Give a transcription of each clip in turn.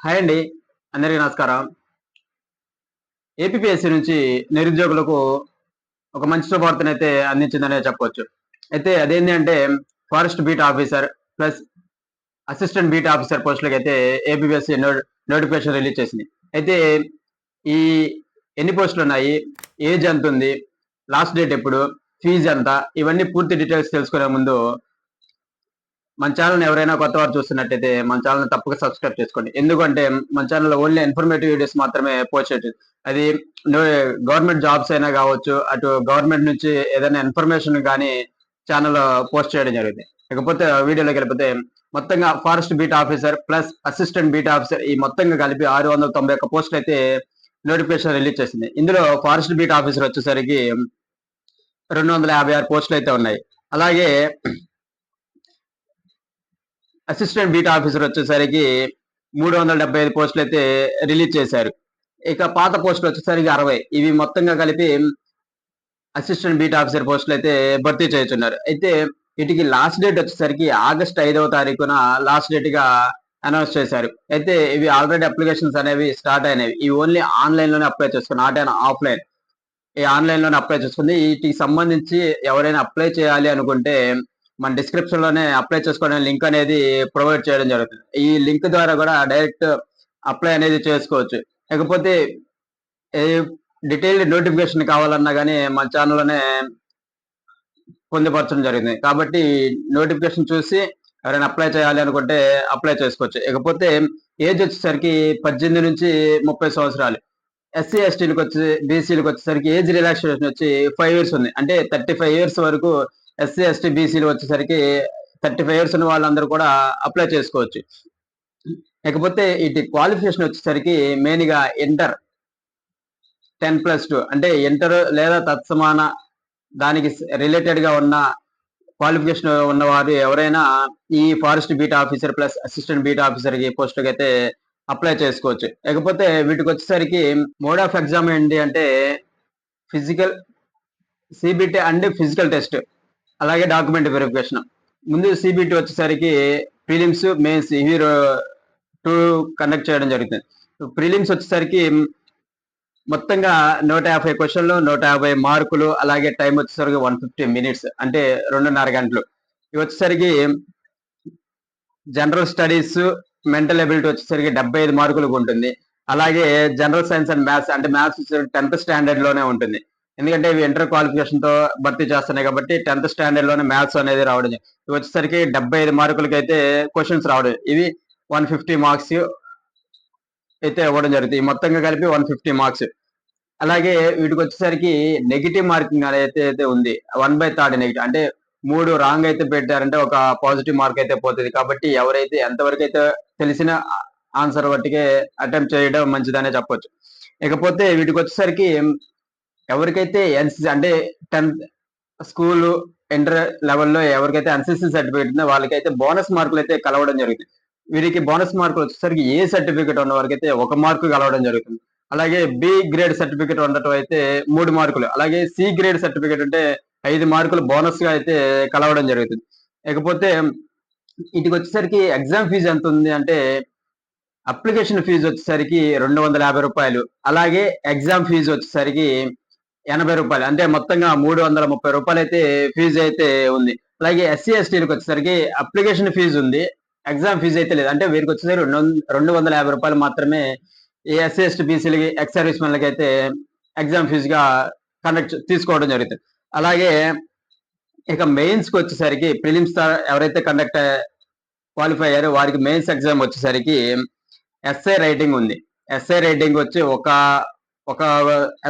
Hi అండి. అందరికీ నమస్కారం. ఏపీఎస్సి నుంచి నిరుద్యోగులకు ఒక మంచి శుభవార్తను అయితే అందించిందనే చెప్పవచ్చు అయితే అదేంటి అంటే forest beat officer plus assistant beat officer పోస్టులకు అయితే ఏపీఎస్సి నోటిఫికేషన్ రిలీజ్ చేసింది. అయితే ఈ ఎన్ని పోస్టులు ఉన్నాయి? ఏజ్ ఎంత ఉంది? లాస్ట్ డేట్ ఎప్పుడు? ఫీజు ఎంత? ఇవన్నీ పూర్తి డీటెయిల్స్ తెలుసుకునే ముందు మన ఛానల్ ఎవరైనా కొత్త వారు చూస్తున్నట్టయితే మన ఛానల్ తప్పక సబ్స్క్రైబ్ చేసుకోండి. ఎందుకంటే మన ఛానల్ ఓన్లీ ఇన్ఫర్మేటివ్ వీడియోస్ మాత్రమే పోస్ట్ చేయొచ్చు. అది గవర్నమెంట్ జాబ్స్ అయినా కావచ్చు అటు గవర్నమెంట్ నుంచి ఏదైనా ఇన్ఫర్మేషన్ కానీ ఛానల్ పోస్ట్ చేయడం జరుగుతుంది. ఇకపోతే వీడియోలోకి వెళ్ళిపోతే మొత్తంగా forest beat officer plus assistant beat officer ఈ మొత్తంగా కలిపి ఆరు వందల తొంభై ఒక్క పోస్టులు అయితే నోటిఫికేషన్ రిలీజ్ చేసింది. ఇందులో ఫారెస్ట్ బీట్ ఆఫీసర్ వచ్చేసరికి రెండు వందల యాభై ఆరు పోస్టులు అయితే ఉన్నాయి. అలాగే అసిస్టెంట్ బీట్ ఆఫీసర్ వచ్చేసరికి మూడు వందల డెబ్బై ఐదు పోస్టులు అయితే రిలీజ్ చేశారు. ఇక పాత పోస్టులు వచ్చేసరికి అరవై. ఇవి మొత్తంగా కలిపి అసిస్టెంట్ బీట్ ఆఫీసర్ పోస్టులు అయితే భర్తీ చేస్తున్నారు. అయితే వీటికి లాస్ట్ డేట్ వచ్చేసరికి ఆగస్ట్ ఐదవ తారీఖున లాస్ట్ డేట్గా అనౌన్స్ చేశారు. అయితే ఇవి ఆల్రెడీ అప్లికేషన్స్ అనేవి స్టార్ట్ అయినవి. ఇవి ఓన్లీ ఆన్లైన్లోనే అప్లై చేసుకుని నాట్ అండ్ ఆఫ్లైన్ ఈ ఆన్లైన్లోనే అప్లై చేసుకుంది వీటికి సంబంధించి ఎవరైనా అప్లై చేయాలి అనుకుంటే మన డిస్క్రిప్షన్లోనే అప్లై చేసుకోవడానికి లింక్ అనేది ప్రొవైడ్ చేయడం జరుగుతుంది. ఈ లింక్ ద్వారా కూడా డైరెక్ట్ అప్లై అనేది చేసుకోవచ్చు. లేకపోతే డీటెయిల్డ్ నోటిఫికేషన్ కావాలన్నా కానీ మన ఛానల్లోనే పొందుపరచడం జరిగింది కాబట్టి నోటిఫికేషన్ చూసి ఎవరైనా అప్లై చేయాలి అనుకుంటే అప్లై చేసుకోవచ్చు. ఇకపోతే ఏజ్ వచ్చేసరికి పద్దెనిమిది నుంచి ముప్పై సంవత్సరాలు. ఎస్సీ ఎస్టీలకు వచ్చి బీసీలకు వచ్చేసరికి ఏజ్ రిలాక్సేషన్ వచ్చి ఫైవ్ ఇయర్స్ ఉంది. అంటే థర్టీ ఫైవ్ ఇయర్స్ వరకు ఎస్సీ ఎస్టీ బీసీలు వచ్చేసరికి థర్టీ ఫైవ్ ఇయర్స్ ఉన్న వాళ్ళందరూ కూడా అప్లై చేసుకోవచ్చు. లేకపోతే ఇటు క్వాలిఫికేషన్ వచ్చేసరికి మెయిన్గా ఇంటర్ టెన్ ప్లస్ టూ అంటే ఇంటర్ లేదా తత్సమాన దానికి రిలేటెడ్గా ఉన్న క్వాలిఫికేషన్ ఉన్నవారు ఎవరైనా ఈ forest beat officer plus assistant beat ఆఫీసర్కి పోస్ట్ అయితే అప్లై చేసుకోవచ్చు. లేకపోతే వీటికి వచ్చేసరికి మోడ్ ఆఫ్ ఎగ్జామ్ ఏంటి అంటే physical CBT and physical test అలాగే డాక్యుమెంట్ వెరిఫికేషన్ ముందు సిబిటి వచ్చేసరికి ప్రిలిమ్స్ మెయిన్స్ ఇవి టూ కండక్ట్ చేయడం జరుగుతుంది. ప్రిలిమ్స్ వచ్చేసరికి మొత్తంగా నూట యాభై క్వశ్చన్లు నూట యాభై మార్కులు అలాగే టైం వచ్చేసరికి వన్ ఫిఫ్టీ మినిట్స్ అంటే రెండున్నర గంటలు. ఇవి వచ్చేసరికి జనరల్ స్టడీస్ మెంటల్ ఎబిలిటీ వచ్చేసరికి డెబ్బై ఐదు మార్కులకు ఉంటుంది. అలాగే జనరల్ సైన్స్ అండ్ మ్యాథ్స్ అంటే మ్యాథ్స్ టెన్త్ స్టాండర్డ్లోనే ఉంటుంది. ఎందుకంటే ఇవి ఇంటర్ క్వాలిఫికేషన్తో భర్తీ చేస్తున్నాయి కాబట్టి టెన్త్ స్టాండర్డ్లోనే మ్యాథ్స్ అనేది రావడం ఇవి వచ్చేసరికి డెబ్బై ఐదు మార్కులకి అయితే క్వశ్చన్స్ రావడం ఇవి వన్ ఫిఫ్టీ మార్క్స్ అయితే ఇవ్వడం జరుగుతుంది. మొత్తంగా కలిపి వన్ ఫిఫ్టీ మార్క్స్ అలాగే వీటికి వచ్చేసరికి నెగిటివ్ మార్కింగ్ అనేది అయితే ఉంది. వన్ బై థర్డ్ నెగిటివ్ అంటే మూడు రాంగ్ అయితే పెట్టారంటే ఒక పాజిటివ్ మార్క్ అయితే పోతుంది. కాబట్టి ఎవరైతే ఎంతవరకు అయితే తెలిసిన ఆన్సర్ బట్టికే అటెంప్ట్ చేయడం మంచిదనే చెప్పొచ్చు. ఇకపోతే వీటికి వచ్చేసరికి ఎవరికైతే ఎన్సిసి అంటే టెన్త్ స్కూల్ ఇంటర్ లెవెల్లో ఎవరికైతే ఎన్సిసి సర్టిఫికేట్ ఉందో వాళ్ళకైతే బోనస్ మార్కులు అయితే కలవడం జరుగుతుంది. వీరికి బోనస్ మార్కులు వచ్చేసరికి ఏ సర్టిఫికేట్ ఉన్న వారికి అయితే ఒక మార్కు కలవడం జరుగుతుంది. అలాగే బి గ్రేడ్ సర్టిఫికేట్ ఉండటం అయితే మూడు మార్కులు. అలాగే సి గ్రేడ్ సర్టిఫికేట్ ఉంటే ఐదు మార్కులు బోనస్గా అయితే కలవడం జరుగుతుంది. ఇకపోతే ఇటుకి వచ్చేసరికి ఎగ్జామ్ ఫీజు ఎంత ఉంది అంటే అప్లికేషన్ ఫీజు వచ్చేసరికి రెండు వందల యాభై రూపాయలు. అలాగే ఎగ్జామ్ ఫీజు వచ్చేసరికి ఎనభై రూపాయలు. అంటే మొత్తంగా మూడు వందల ముప్పై రూపాయలు అయితే ఫీజు అయితే ఉంది. అలాగే ఎస్సీ ఎస్టీలకు వచ్చేసరికి అప్లికేషన్ ఫీజు ఉంది. ఎగ్జామ్ ఫీజు అయితే లేదు. అంటే వీరికి వచ్చేసరికి రెండు రెండు వందల యాభై రూపాయలు మాత్రమే ఈ ఎస్సీ ఎస్టీ బీసీలకి ఎక్స్ సర్వీస్ మెన్లకి అయితే ఎగ్జామ్ ఫీజుగా కండక్ట్ తీసుకోవడం జరుగుతుంది. అలాగే ఇక మెయిన్స్కి వచ్చేసరికి ప్రిలిమ్స్ ఎవరైతే కండక్ట్ క్వాలిఫై అయ్యారో వారికి మెయిన్స్ ఎగ్జామ్ వచ్చేసరికి ఎస్ఏ రైటింగ్ ఉంది. ఎస్ఏ రైటింగ్ వచ్చి ఒక ఒక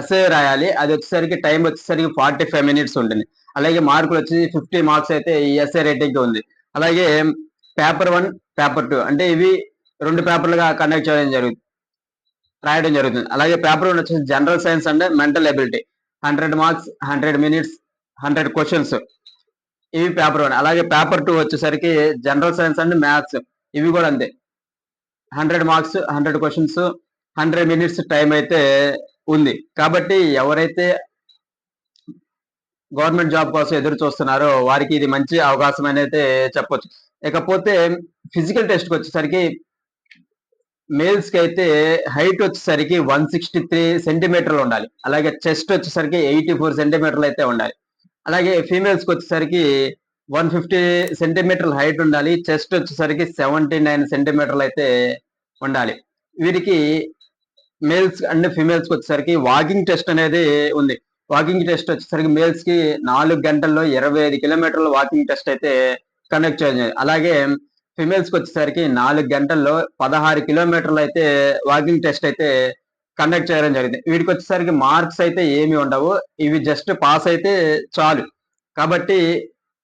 ఎస్ఏ రాయాలి. అది వచ్చేసరికి టైం వచ్చేసరికి ఫార్టీ ఫైవ్ మినిట్స్ ఉంటుంది. అలాగే మార్కులు వచ్చి ఫిఫ్టీ మార్క్స్ అయితే ఈ ఎస్ఏ రైటింగ్ ఉంది. అలాగే పేపర్ వన్ పేపర్ టూ అంటే ఇవి రెండు పేపర్లుగా కండక్ట్ చేయడం జరుగుతుంది రాయడం జరుగుతుంది. అలాగే పేపర్ వన్ వచ్చేసి general science and mental ability hundred marks hundred minutes hundred questions ఇవి పేపర్ వన్ అలాగే పేపర్ టూ వచ్చేసరికి జనరల్ సైన్స్ అండ్ మ్యాథ్స్ ఇవి కూడా అంతే. Hundred marks hundred questions hundred minutes time అయితే ఉంది. కాబట్టి ఎవరైతే గవర్నమెంట్ జాబ్ కోసం ఎదురు చూస్తున్నారో వారికి ఇది మంచి అవకాశం అనేది చెప్పొచ్చు. ఇకపోతే ఫిజికల్ టెస్ట్కి వచ్చేసరికి మేల్స్కి అయితే హైట్ వచ్చేసరికి వన్ సిక్స్టీ త్రీ సెంటీమీటర్లు ఉండాలి. అలాగే చెస్ట్ వచ్చేసరికి ఎయిటీ ఫోర్ సెంటీమీటర్లు అయితే ఉండాలి. అలాగే ఫీమేల్స్కి వచ్చేసరికి వన్ ఫిఫ్టీ సెంటీమీటర్ల హైట్ ఉండాలి. చెస్ట్ వచ్చేసరికి సెవెంటీ నైన్ సెంటీమీటర్లు అయితే ఉండాలి. వీరికి మేల్స్ అండ్ ఫిమేల్స్కి వచ్చేసరికి వాకింగ్ టెస్ట్ అనేది ఉంది. వాకింగ్ టెస్ట్ వచ్చేసరికి మేల్స్కి నాలుగు గంటల్లో ఇరవై ఐదు కిలోమీటర్ల వాకింగ్ టెస్ట్ అయితే కండక్ట్ చేయడం అలాగే ఫిమేల్స్కి వచ్చేసరికి నాలుగు గంటల్లో పదహారు కిలోమీటర్లు అయితే వాకింగ్ టెస్ట్ అయితే కండక్ట్ చేయడం జరిగింది. వీటికి వచ్చేసరికి మార్క్స్ అయితే ఏమి ఉండవు. ఇవి జస్ట్ పాస్ అయితే చాలు. కాబట్టి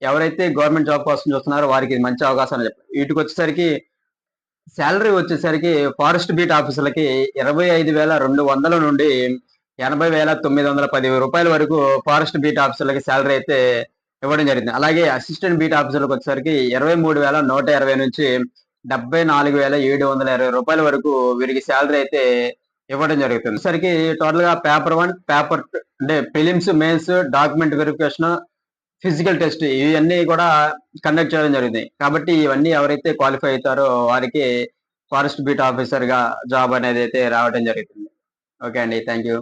ఎవరైతే గవర్నమెంట్ జాబ్ కోసం చూస్తున్నారో వారికి ఇది మంచి అవకాశం అని చెప్పారు వీటికి వచ్చేసరికి శాలరీ వచ్చేసరికి ఫారెస్ట్ బీట్ ఆఫీసులకి ఇరవై ఐదు వేల రెండు వందల నుండి ఎనభై వేల తొమ్మిది వందల పది రూపాయల వరకు ఫారెస్ట్ బీట్ ఆఫీసులకి శాలరీ అయితే ఇవ్వడం జరిగింది. అలాగే అసిస్టెంట్ బీట్ ఆఫీసర్లకు వచ్చేసరికి ఇరవై మూడు వేల నూట ఇరవై నుంచి డెబ్బై నాలుగు వేల ఏడు వందల ఇరవై రూపాయల వరకు వీరికి శాలరీ అయితే ఇవ్వడం జరుగుతుంది. సరికి టోటల్గా పేపర్ వన్ పేపర్ అంటే films mains document verification physical test ఇవన్నీ కూడా కండక్ట్ చేయడం జరిగింది కాబట్టి ఇవన్నీ ఎవరైతే క్వాలిఫై అవుతారో వారికి ఫారెస్ట్ బీట్ ఆఫీసర్గా జాబ్ అనేది అయితే రావడం జరుగుతుంది. ఓకే అండి. Thank you